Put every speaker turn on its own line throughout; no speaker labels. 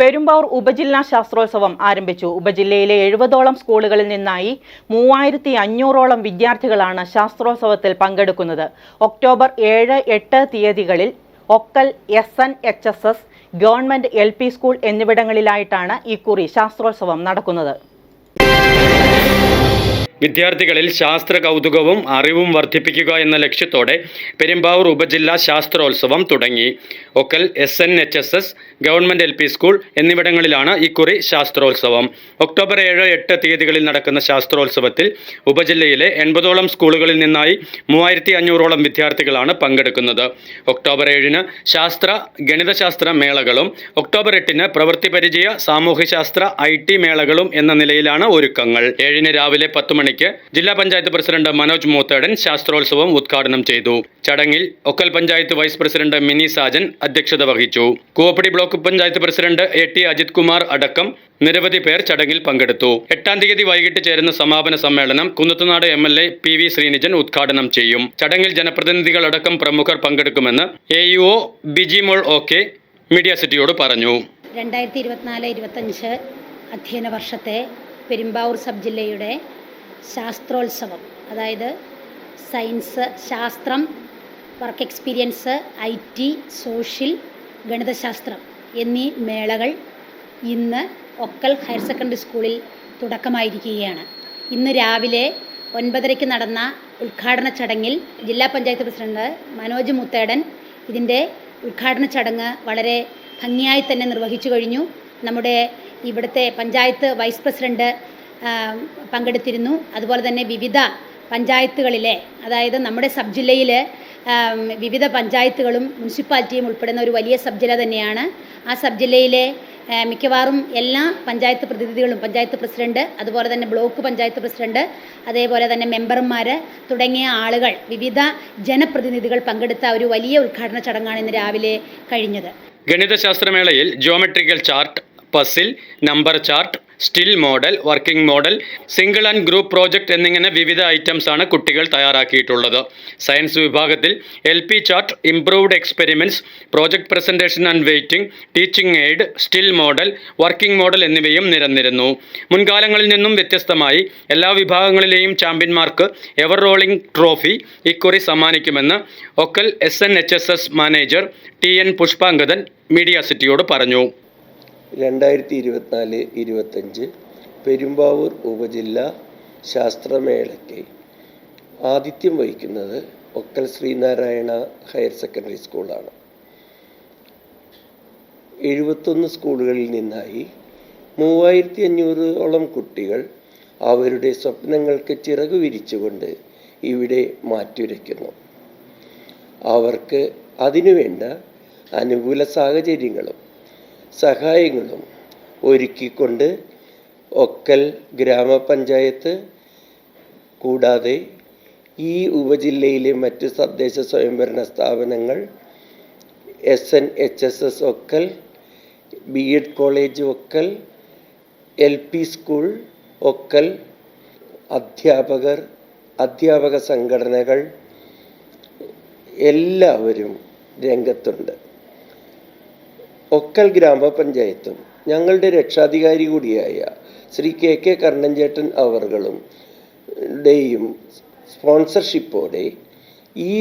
പെരുമ്പാവൂർ ഉപജില്ലാ ശാസ്ത്രോത്സവം ആരംഭിച്ചു. ഉപജില്ലയിലെ എഴുപതോളം സ്കൂളുകളിൽ നിന്നായി മൂവായിരത്തി അഞ്ഞൂറോളം വിദ്യാർത്ഥികളാണ് ശാസ്ത്രോത്സവത്തിൽ പങ്കെടുക്കുന്നത്. ഒക്ടോബർ ഏഴ് എട്ട് തീയതികളിൽ Okkal S N H S S government L P school എന്നിവിടങ്ങളിലായിട്ടാണ് ഇക്കുറി ശാസ്ത്രോത്സവം നടക്കുന്നത്.
വിദ്യാർത്ഥികളിൽ ശാസ്ത്ര കൗതുകവും അറിവും വർദ്ധിപ്പിക്കുക എന്ന ലക്ഷ്യത്തോടെ പെരുമ്പാവൂർ ഉപജില്ലാ ശാസ്ത്രോത്സവം തുടങ്ങി. Okkal S N H S S government L P school എന്നിവിടങ്ങളിലാണ് ഇക്കുറി ശാസ്ത്രോത്സവം. ഒക്ടോബർ ഏഴ് എട്ട് തീയതികളിൽ നടക്കുന്ന ശാസ്ത്രോത്സവത്തിൽ ഉപജില്ലയിലെ എൺപതോളം സ്കൂളുകളിൽ നിന്നായി മൂവായിരത്തി അഞ്ഞൂറോളം വിദ്യാർത്ഥികളാണ് പങ്കെടുക്കുന്നത്. ഒക്ടോബർ ഏഴിന് ശാസ്ത്ര ഗണിതശാസ്ത്ര മേളകളും ഒക്ടോബർ എട്ടിന് പ്രവൃത്തി പരിചയ സാമൂഹ്യശാസ്ത്ര ഐ ടി മേളകളും എന്ന നിലയിലാണ് ഒരുക്കങ്ങൾ. ഏഴിന് രാവിലെ പത്ത് മണിക്ക് ജില്ലാ പഞ്ചായത്ത് പ്രസിഡന്റ് മനോജ് മൂത്തേടൻ ശാസ്ത്രോത്സവം ഉദ്ഘാടനം ചെയ്തു. ചടങ്ങിൽ ഒക്കൽ പഞ്ചായത്ത് വൈസ് പ്രസിഡന്റ് മിനി സാജൻ അധ്യക്ഷത വഹിച്ചു. Koovappady block panchayat president A T Ajith Kumar അടക്കം നിരവധി പേർ ചടങ്ങിൽ പങ്കെടുത്തു. എട്ടാം തീയതി വൈകിട്ട് ചേരുന്ന സമാപന സമ്മേളനം Kunnathunad M L A P V Sreenijan ഉദ്ഘാടനം ചെയ്യും. ചടങ്ങിൽ ജനപ്രതിനിധികളടക്കം പ്രമുഖർ പങ്കെടുക്കുമെന്ന് A U O Bijimol O K media സിറ്റിയോട് പറഞ്ഞു.
രണ്ടായിരത്തി ഇരുപത്തിനാല് ഇരുപത്തഞ്ച് അധ്യയന വർഷത്തെ പെരുമ്പാവൂർ സബ് ജില്ലയുടെ ശാസ്ത്രോത്സവം. അതായത് സയൻസ് ശാസ്ത്രം work experience I T social ഗണിതശാസ്ത്രം എന്നീ മേളകൾ ഇന്ന് ഒക്കൽ ഹയർ സെക്കൻഡറി സ്കൂളിൽ തുടക്കമായിരിക്കുകയാണ്. ഇന്ന് രാവിലെ ഒൻപതരയ്ക്ക് നടന്ന ഉദ്ഘാടന ചടങ്ങിൽ ജില്ലാ പഞ്ചായത്ത് പ്രസിഡന്റ് മനോജ് മുത്തേടൻ ഇതിന്റെ ഉദ്ഘാടന ചടങ്ങ് വളരെ ഭംഗിയായി തന്നെ നിർവഹിച്ചു കഴിഞ്ഞു. നമ്മുടെ ഇവിടുത്തെ പഞ്ചായത്ത് വൈസ് പ്രസിഡന്റ് പങ്കെടുത്തിരുന്നു. അതുപോലെ തന്നെ വിവിധ പഞ്ചായത്തുകളിലെ അതായത് നമ്മുടെ സബ് ജില്ലയിൽ വിവിധ പഞ്ചായത്തുകളും മുനിസിപ്പാലിറ്റിയും ഉൾപ്പെടുന്ന ഒരു വലിയ സബ് ജില്ല തന്നെയാണ്. ആ സബ് ജില്ലയിലെ മിക്കവാറും എല്ലാ പഞ്ചായത്ത് പ്രതിനിധികളും പഞ്ചായത്ത് പ്രസിഡന്റ് അതുപോലെ തന്നെ ബ്ലോക്ക് പഞ്ചായത്ത് പ്രസിഡന്റ് അതേപോലെ തന്നെ മെമ്പർമാർ തുടങ്ങിയ ആളുകൾ വിവിധ ജനപ്രതിനിധികൾ പങ്കെടുത്ത ഒരു വലിയ ഉദ്ഘാടന ചടങ്ങാണ് ഇന്ന് രാവിലെ കഴിഞ്ഞത്.
ഗണിതശാസ്ത്രമേളയിൽ geometrical chart puzzle number chart still model working model single and group project എന്നിങ്ങനെ വിവിധ ഐറ്റംസ് ആണ് കുട്ടികൾ തയ്യാറാക്കിയിട്ടുള്ളത്. സയൻസ് വിഭാഗത്തിൽ L P chart improved experiments project presentation and waiting teaching aid still model working model എന്നിവയും നിരന്നിരുന്നു. മുൻകാലങ്ങളിൽ നിന്നും വ്യത്യസ്തമായി എല്ലാ വിഭാഗങ്ങളിലെയും ചാമ്പ്യന്മാർക്ക് എവർ റോളിംഗ് ട്രോഫി ഇക്കുറി സമ്മാനിക്കുമെന്ന് Okkal S N H S S manager T N media സിറ്റിയോട് പറഞ്ഞു.
രണ്ടായിരത്തി ഇരുപത്തിനാല് ഇരുപത്തഞ്ച് പെരുമ്പാവൂർ ഉപജില്ല ശാസ്ത്രമേളയ്ക്ക് ആതിഥ്യം വഹിക്കുന്നത് ഒക്കൽ ശ്രീനാരായണ ഹയർ സെക്കൻഡറി സ്കൂളാണ്. എഴുപത്തൊന്ന് സ്കൂളുകളിൽ നിന്നായി മൂവായിരത്തി അഞ്ഞൂറോളം കുട്ടികൾ അവരുടെ സ്വപ്നങ്ങൾക്ക് ചിറകു വിരിച്ചുകൊണ്ട് ഇവിടെ മാറ്റുരയ്ക്കുന്നു. അവർക്ക് അതിനുവേണ്ട അനുകൂല സാഹചര്യങ്ങളും സഹായങ്ങളും ഒരുക്കിക്കൊണ്ട് ഒക്കൽ ഗ്രാമപഞ്ചായത്ത് കൂടാതെ ഈ ഉപജില്ലയിലെ മറ്റ് തദ്ദേശ സ്വയംഭരണ സ്ഥാപനങ്ങൾ S N H S S Okkal B Ed college Okkal L P school Okkal അധ്യാപകർ അധ്യാപക സംഘടനകൾ എല്ലാവരും രംഗത്തുണ്ട്. ഒക്കൽ ഗ്രാമപഞ്ചായത്തും ഞങ്ങളുടെ രക്ഷാധികാരി കൂടിയായ ശ്രീ കെ കെ കർണൻചേട്ടൻ അവറുകളും ഡേയും സ്പോൺസർഷിപ്പോടെ ഈ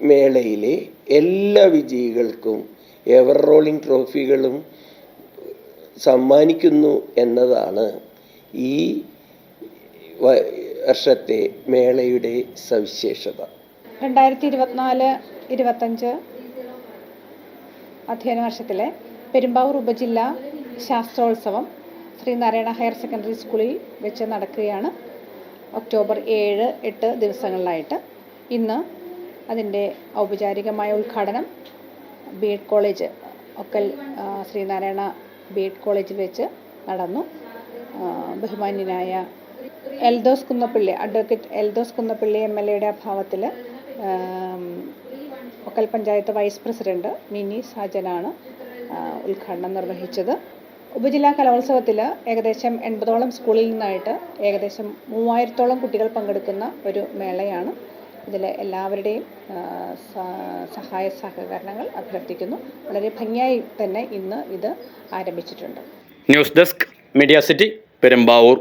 മേളയിലെ എല്ലാ വിജയികൾക്കും എവർ റോളിംഗ് ട്രോഫികളും സമ്മാനിക്കുന്നു എന്നതാണ് ഈ വർഷത്തെ മേളയുടെ സവിശേഷത.
രണ്ടായിരത്തി ഇരുപത്തിനാല് ഇരുപത്തഞ്ച് അധ്യയന വർഷത്തിലെ പെരുമ്പാവൂർ ഉപജില്ലാ ശാസ്ത്രോത്സവം ശ്രീനാരായണ ഹയർ സെക്കൻഡറി സ്കൂളിൽ വെച്ച് നടക്കുകയാണ്. ഒക്ടോബർ ഏഴ് എട്ട് ദിവസങ്ങളിലായിട്ട്. ഇന്ന് അതിന്റെ ഔപചാരികമായ ഉദ്ഘാടനം B Ed college Okkal Sreenarayana B Ed കോളേജിൽ വെച്ച് നടന്നു. ബഹുമാന്യനായ Eldhose Kunnappilly advocate Eldhose Kunnappilly M L എയുടെ അഭാവത്തിൽ ഒക്കൽ പഞ്ചായത്ത് വൈസ് പ്രസിഡന്റ് മിനി സാജനാണ് ഉദ്ഘാടനം നിർവഹിച്ചത്. ഉപജില്ലാ കലോത്സവത്തിൽ ഏകദേശം എൺപതോളം സ്കൂളിൽ നിന്നായിട്ട് ഏകദേശം മൂവായിരത്തോളം കുട്ടികൾ പങ്കെടുക്കുന്ന ഒരു മേളയാണ്. ഇതിൽ എല്ലാവരുടെയും സഹായ സഹകരണങ്ങൾ അഭ്യർത്ഥിക്കുന്നു. വളരെ ഭംഗിയായി തന്നെ ഇന്ന് ഇത് ആരംഭിച്ചിട്ടുണ്ട്.
News desk media city Perumbavoor.